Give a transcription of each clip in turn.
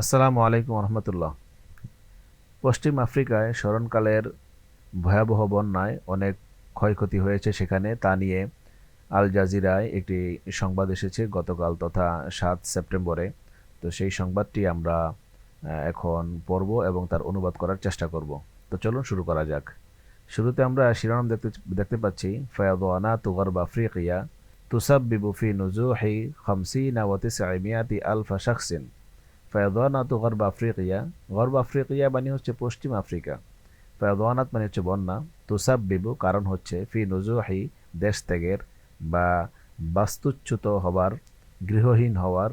আসসালামু আলাইকুম রহমতুল্লাহ। পশ্চিম আফ্রিকায় স্মরণকালের ভয়াবহ বন্যায় অনেক ক্ষয়ক্ষতি হয়েছে সেখানে, তা নিয়ে আল জাজিরায় একটি সংবাদ এসেছে গতকাল তথা সাত সেপ্টেম্বরে। তো সেই সংবাদটি আমরা এখন পড়ব এবং তার অনুবাদ করার চেষ্টা করব। তো চলুন শুরু করা যাক। শুরুতে আমরা শিরোনাম দেখতে দেখতে পাচ্ছি ফয়াদানা তুগরব আফ্রিকিয়া তুসাব্বিবু ফি নুজুহি খামসিনা ওয়া তিসআমিয়াতি আলফা শাখসিন। ফয়াদানাত গর্ব আফ্রিকিয়া গর্ব আফ্রিকিয়া মানে হচ্ছে পশ্চিম আফ্রিকা। ফয়াদানাত মানে হচ্ছে বন্যা। তুসাব্বিবু কারণ হচ্ছে, ফি নুজুহি দেশ ত্যাগের বা বাস্তুচ্যুত হবার, গৃহহীন হওয়ার।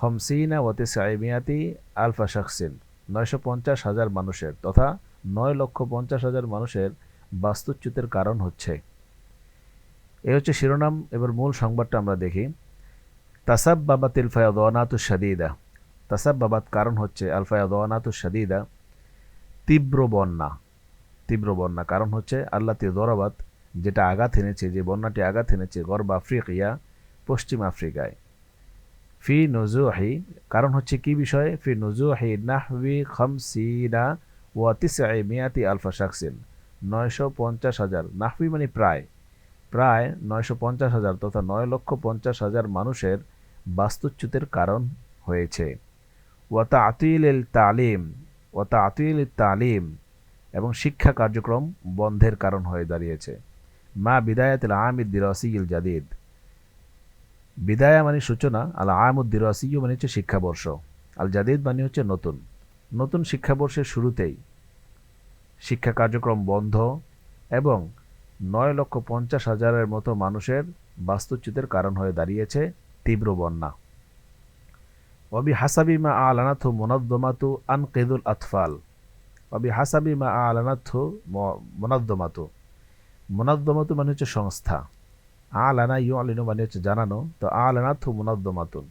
হমসিনা ওয়াতে সাইমিয়াতি আলফা শাকসিন নয়শো পঞ্চাশ হাজার মানুষের তথা নয় লক্ষ পঞ্চাশ হাজার মানুষের বাস্তুচ্যুতের কারণ হচ্ছে। এ হচ্ছে শিরোনাম। এবার মূল সংবাদটা আমরা দেখি। তাসাব বাবাতিল ফয়াদানাতু শাদিদা। তাসাব বাবাত কারণ হচ্ছে আল ফয়াদানাতু শাদিদা, তীব্র বন্যা। তীব্র বন্যা কারণ হচ্ছে আল্লাহ দরাবাত যেটা আঘাত এনেছে, যে বন্যাটি আঘাত এনেছে গর্ব আফ্রিকিয়া, পশ্চিম আফ্রিকায়। ফি নজুহি, কারণ হচ্ছে কি বিষয়ে? ফি নজুহি নাহবি ওয়া তিসআই মিয়াতি আলফা শাকসিন নয়শো পঞ্চাশ হাজার। নাহবি মানে প্রায়। প্রায় নয়শো পঞ্চাশ হাজার তথা নয় লক্ষ পঞ্চাশ হাজার মানুষের বাস্তুচ্যুতের কারণ হয়েছে। তালিম ওয়াতা আতিল তালিম এবং শিক্ষা কার্যক্রম বন্ধের কারণ হয়ে দাঁড়িয়েছে। মা বিদায়াতিল আমিদ দিরাসিল জাদিদ। বিদায়া মানে সূচনা, আল আমুদ দিরাসিউ মানে হচ্ছে শিক্ষাবর্ষ। আল জাদিদ মানে হচ্ছে নতুন। নতুন শিক্ষাবর্ষের শুরুতেই শিক্ষা কার্যক্রম বন্ধ এবং নয় লক্ষ পঞ্চাশ হাজারের মতো মানুষের বাস্তুচ্যুতের কারণ হয়ে দাঁড়িয়েছে তীব্র বন্যা। অবি হাসাবি মা আলানাথু মোনাদ্দমাতু আনকেদুল আতফাল অবি হাসাবি মা আলানাথু মোনাদ্দমাতু মোনাদ্দমাতু মানে হচ্ছে সংস্থা। আলানা ইউ আলিনু মানে হচ্ছে জানানো। তো আলানাথু মোনাদ্দমাতুন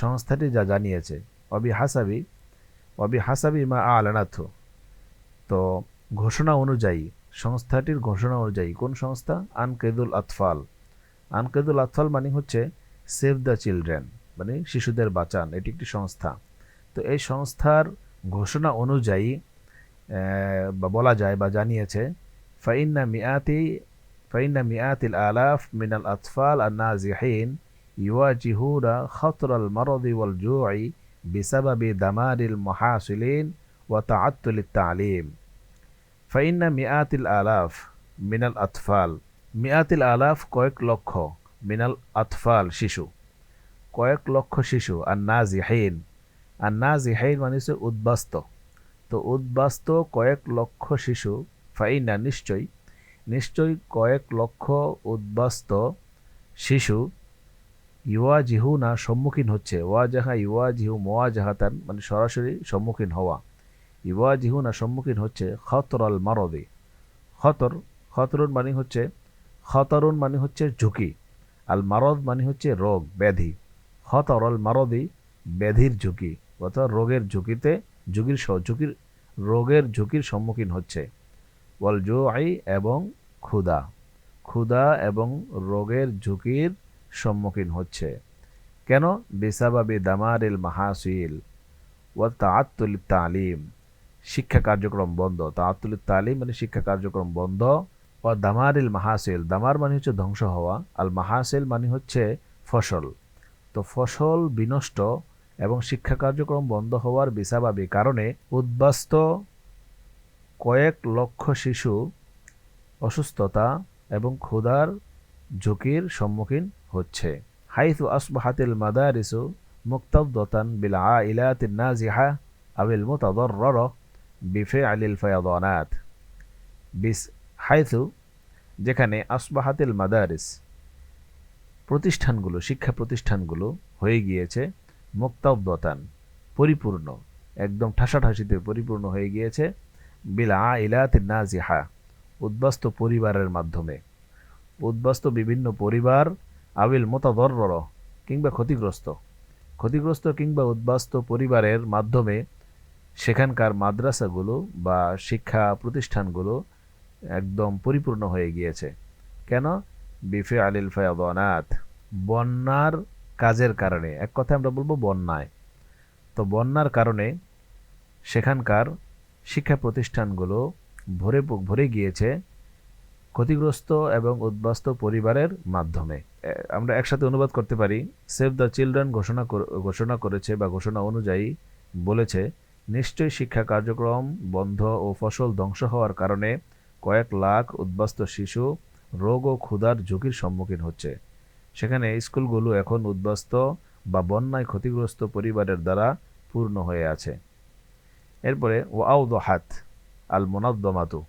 সংস্থাটি যা জানিয়েছে। অবি হাসাবি অবি হাসাবি মা আলানাথু তো ঘোষণা অনুযায়ী, সংস্থাটির ঘোষণা অনুযায়ী কোন সংস্থা? আনকেদুল আতফাল আনকেদুল আতফাল মানে হচ্ছে সেভ দ্য চিলড্রেন মানে শিশুদের বাঁচান এটি একটি সংস্থা। তো এই সংস্থার ঘোষণা অনুযায়ী আহ, বা বলা যায় বা জানিয়েছে ফাইন্না মিয়াতি ফাইন্না মিয়াতিল আলাফ মিনাল আতফাল আর নাজিহিন ইউয়াজিহুনা খতরাল মারদি ওয়াল জুই বিসাবাবি দামারিল মহাসিলিন ওয়া তাআত্তুলিত তালিম। ফাইন্না মিয়াতিল আলাফ মিনাল আতফাল মিয়াতিল আলাফ কয়েক লক্ষ মিনাল আতফাল শিশু। কয়েক লক্ষ শিশু আর নাজিহীন আর নাজিহীন মানে হচ্ছে উদ্বাস্ত। তো উদ্বাস্ত কয়েক লক্ষ শিশু, ফাইনা, নিশ্চয়ই। নিশ্চয়ই কয়েক লক্ষ উদ্বাস্ত শিশু ইউয়া জিহুনা সম্মুখীন হচ্ছে। ওয়া জাহা ইউয়া জিহু মোয়া জাহাতান মানে সরাসরি সম্মুখীন হওয়া। ইউয়া জিহুনা সম্মুখীন হচ্ছে খতরল মারদে। খতর, খতরুন মানে হচ্ছে, খতরুন মানে হচ্ছে ঝুঁকি। আল মারদ মানে হচ্ছে রোগ, ব্যাধি। খতরল মারদি ব্যাধির ঝুঁকি, অর্থাৎ রোগের ঝুঁকিতে ঝুঁকির ঝুঁকির রোগের ঝুঁকির সম্মুখীন হচ্ছে। ওয়াল জোয়াই এবং ক্ষুদা ক্ষুদা এবং রোগের ঝুঁকির সম্মুখীন হচ্ছে। কেন? বেসাবাবি দামারিল মাহাসিল ওয়া তাআত্তুল তালিম। শিক্ষা কার্যক্রম বন্ধ। তাআত্তুল তালিম মানে শিক্ষা কার্যক্রম বন্ধ ও দামারিল মাহাসিল। দামার মানে হচ্ছে ধ্বংস হওয়া। আল মাহাসিল মানে হচ্ছে ফসল। তো ফসল বিনষ্ট এবং শিক্ষা কার্যক্রম বন্ধ হওয়ার বিসাবাবি কারণে উদ্বাস্ত কয়েক লক্ষ শিশু অসুস্থতা এবং ক্ষুধার ঝুঁকির সম্মুখীন হচ্ছে। হাইথু আসবাহাতিল মাদারিসু মুক্তাদ্দাতান বিল আইলাতিন নাজিহা আবিল মুতাদারর বিফিআলিল ফায়াদানাত। বিস হাইথু যেখানে আসবাহাতিল মাদারিস প্রতিষ্ঠানগুলো, শিক্ষা প্রতিষ্ঠানগুলো হয়ে গিয়েছে মুক্তাদ্দাতান পরিপূর্ণ, একদম ঠাসাঠাসিতে পরিপূর্ণ হয়ে গিয়েছে। বিলা আইলাতিন নাজিহা, উদ্বাস্ত পরিবারের মাধ্যমে। উদ্বাস্ত বিভিন্ন পরিবার, আবিল মোতাদর্র কিংবা ক্ষতিগ্রস্ত। ক্ষতিগ্রস্ত কিংবা উদ্বাস্ত পরিবারের মাধ্যমে সেখানকার মাদ্রাসাগুলো বা শিক্ষা প্রতিষ্ঠানগুলো একদম পরিপূর্ণ হয়ে গিয়েছে। কেন? বিফে আলিল ফায়াদানাত। বন্যার কাজের কারণে, এক কথা আমরা বলব বন্যায়। তো বন্যার কারণে সেখানকার শিক্ষা প্রতিষ্ঠানগুলো ভরে ভরে গিয়েছে ক্ষতিগ্রস্ত এবং উদ্বাস্ত পরিবারের মাধ্যমে। আমরা একসাথে অনুবাদ করতে পারি সেভ দ্য চিলড্রেন ঘোষণা ঘোষণা করেছে বা ঘোষণা অনুযায়ী বলেছে, নিশ্চয়ই শিক্ষা কার্যক্রম বন্ধ ও ফসল ধ্বংস হওয়ার কারণে কয়েক লাখ উদ্বাস্ত শিশু রোগ ও ক্ষুধার ঝুঁকির সম্মুখীন হচ্ছে। সেখানে স্কুলগুলো এখন উদ্বাস্ত বা বন্যায় ক্ষতিগ্রস্ত পরিবারের দ্বারা পূর্ণ হয়ে আছে। এরপরে, ওয়াউদহাত আল মোনাদ্দমাতু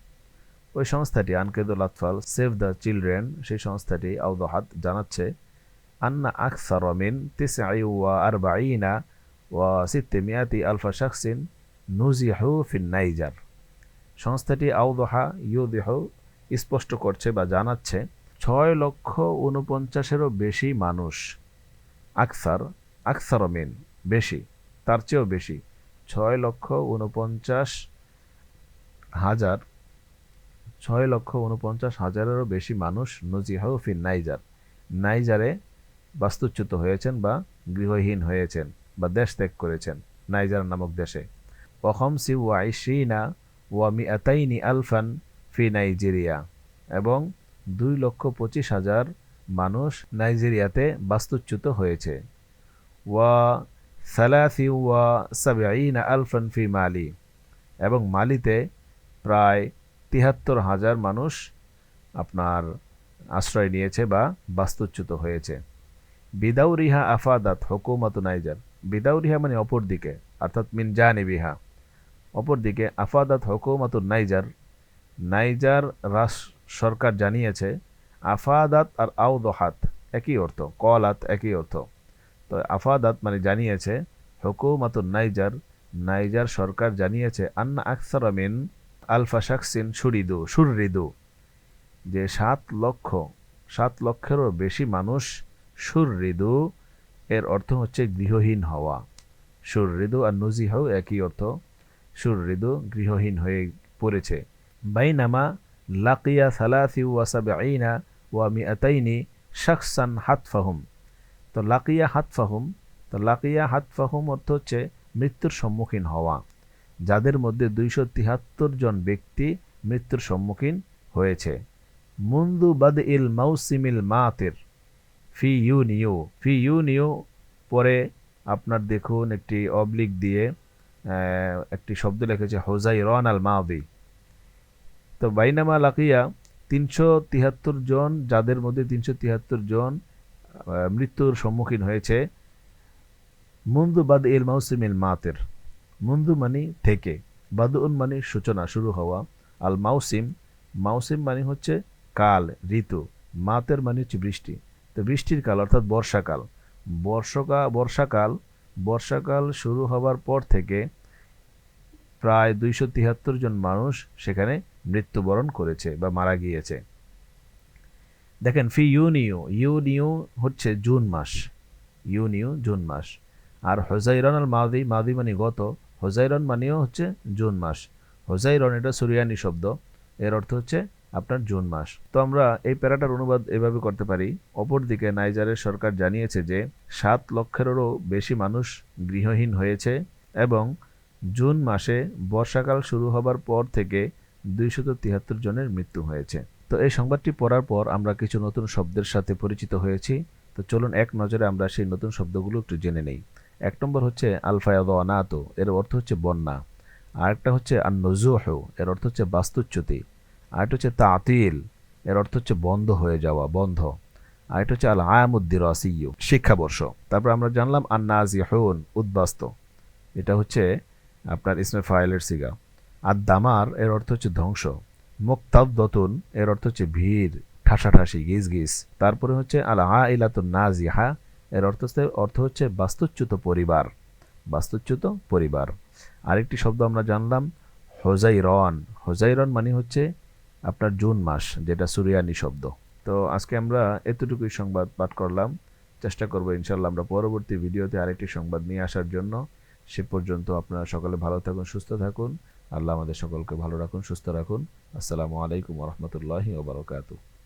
ওই সংস্থাটি, আনকেদুল আতফাল, সেভ দ্য চিলড্রেন, সেই সংস্থাটি আউদহাত জানাচ্ছে, আন্না আকসার মিন তিসআই ওয়া আরবাঈনা ওয়া সিত্তেমিয়াতি আলফা শাকসিন নুজিহু ফিন নাইজার। সংস্থাটি আউদহা ইউদিহ স্পষ্ট করছে বা জানাচ্ছে, ছয় লক্ষ উনপঞ্চাশেরও বেশি মানুষ আকসার মিন বেশি, তার চেয়েও বেশি, ছয় লক্ষ উনপঞ্চাশ হাজার, ছয় লক্ষ উনপঞ্চাশ হাজারেরও বেশি মানুষ নজিহা ফিন নাইজার, নাইজারে বাস্তুচ্যুত হয়েছেন বা গৃহহীন হয়েছেন বা দেশ ত্যাগ করেছেন, নাইজার নামক দেশে। অহম সি ওয়াইশিনা ওয়া মিআতাইনি আলফান ফি নাইজেরিয়া এবং দুই লক্ষ পঁচিশ হাজার মানুষ নাইজেরিয়াতে বাস্তুচ্যুত হয়েছে। ওয়া সালাসি ওয়া সাবিআইনা আলফান ফি মালি এবং মালিতে প্রায় তিহাত্তর হাজার মানুষ আপনার আশ্রয় নিয়েছে বা বাস্তুচ্যুত হয়েছে। বিদাউরিহা আফাদাত হুকুমাত নাইজার। বিদাউরিহা মানে অপর দিকে অর্থাৎ মিন জানিবিহা। অপর দিকে আফাদাত হুকুমাত নাইজার নাইজার রাস সরকার জানিয়েছে, আফাদাত আর আউদহাত একই অর্থ, কলাত একই অর্থ। তো আফাদাত মানে জানিয়েছে হুকুমাত নাইজার নাইজার সরকার জানিয়েছে, আন্না আকসার মিন আলফা শাকসিন সুরিদু, সুররিদু। যে সাত লক্ষ, সাত লক্ষেরও বেশি মানুষ সুররিদু, এর অর্থ হচ্ছে গৃহহীন হওয়া। সুররিদু আর নজিহাও একই অর্থ, সুররিদু গৃহহীন হয়ে পড়েছে। লাকিয়া সালাসি ওয়াসাবাইনা ওয়া মিআতাইনি শাকসান হাতফাহুম তো লাকিয়া হাতফাহুম তো লাকিয়া হাতফাহুম অর্থ হচ্ছে মৃত্যুর সম্মুখীন হওয়া। যাদের মধ্যে দুইশো তিহাত্তর জন ব্যক্তি মৃত্যুর সম্মুখীন হয়েছে। মুন্দু বাদ ইল মাউসিমিল মাতের ফি ইউ নিউ ফি ইউ নিউ পরে আপনার দেখুন একটি অবলিক দিয়ে একটি শব্দ লিখেছে হোজাই রন আল মাউদি তো বাইনামা লাকিয়া তিনশো তিহাত্তর জন, যাদের মধ্যে তিনশো তিহাত্তর জন মৃত্যুর সম্মুখীন হয়েছে। মুন্দু বাদ ইল মাউসিমিল মাতের। মুন্দু মানে থেকে বাদুন মানে সূচনা, শুরু হওয়া। আল মাউসিম মাউসিম মানে হচ্ছে কাল, ঋতু। মাতের মানে হচ্ছে বৃষ্টি। তো বৃষ্টির কাল অর্থাৎ বর্ষাকাল। বর্ষকা, বর্ষাকাল বর্ষাকাল শুরু হবার পর থেকে প্রায় দুইশো তিহাত্তর জন মানুষ সেখানে মৃত্যুবরণ করেছে বা মারা গিয়েছে। দেখেন, ফি ইউনিও ইউনিও হচ্ছে জুন মাস। ইউনিও জুন মাস। আর হোজাইরন আল মাদি মাদি মানে গত, হোজাইরন মানেও হচ্ছে জুন মাস। হোজাইরন এটা সুরিয়ানি শব্দ, এর অর্থ হচ্ছে আপনার জুন মাস। তো আমরা এই প্যারাটার অনুবাদ এভাবে করতে পারি। অপরদিকে নাইজারের সরকার জানিয়েছে যে, সাত লক্ষেরও বেশি মানুষ গৃহহীন হয়েছে এবং জুন মাসে বর্ষাকাল শুরু হবার পর থেকে দুইশত তিয়াত্তর জনের মৃত্যু হয়েছে। তো এই সংবাদটি পড়ার পর আমরা কিছু নতুন শব্দের সাথে পরিচিত হয়েছি। তো চলুন এক নজরে আমরা সেই নতুন শব্দগুলো একটু জেনে নেই। এক নম্বর হচ্ছে আলফায়াদনাতো, এর অর্থ হচ্ছে বন্যা। আরেকটা হচ্ছে আন্নজুহ, এর অর্থ হচ্ছে বাস্তুচ্যুতি। আরেকটা হচ্ছে তাতিল, এর অর্থ হচ্ছে বন্ধ হয়ে যাওয়া, বন্ধ। আরেকটা হচ্ছে আল আয়ামুদ্দিরাসিউ শিক্ষাবর্ষ। তারপর আমরা জানলাম আন্নাজিহুন, উদ্বাস্ত। এটা হচ্ছে আপনার ইসমে ফাইলের সিগা। আর দামার এর অর্থ হচ্ছে ধ্বংস, মুক্তাবদতুন এর অর্থ হচ্ছে ভিড়, ঠাসাঠাসি গিজ গিজ তারপরে হচ্ছে আল আইলাতুন নাজিহা এর অর্থ অর্থ হচ্ছে বাস্তুচ্যুত পরিবার বাস্তুচ্যুত পরিবার। আরেকটি শব্দ আমরা জানলাম, হোজাইরন। হোজাইরন মানে হচ্ছে আপনার জুন মাস, যেটা সুরিয়ানি শব্দ। তো আজকে আমরা এতটুকুই সংবাদ পাঠ করলাম। চেষ্টা করব ইনশাল্লাহ আমরা পরবর্তী ভিডিওতে আরেকটি সংবাদ নিয়ে আসার জন্য। সে পর্যন্ত আপনারা সকলে ভালো থাকুন, সুস্থ থাকুন। আল্লাহ আমাদের সকলকে ভালো রাখুন সুস্থ রাখুন। আসসালামু আলাইকুম রহমতুল্লাহি ওবরাকাতু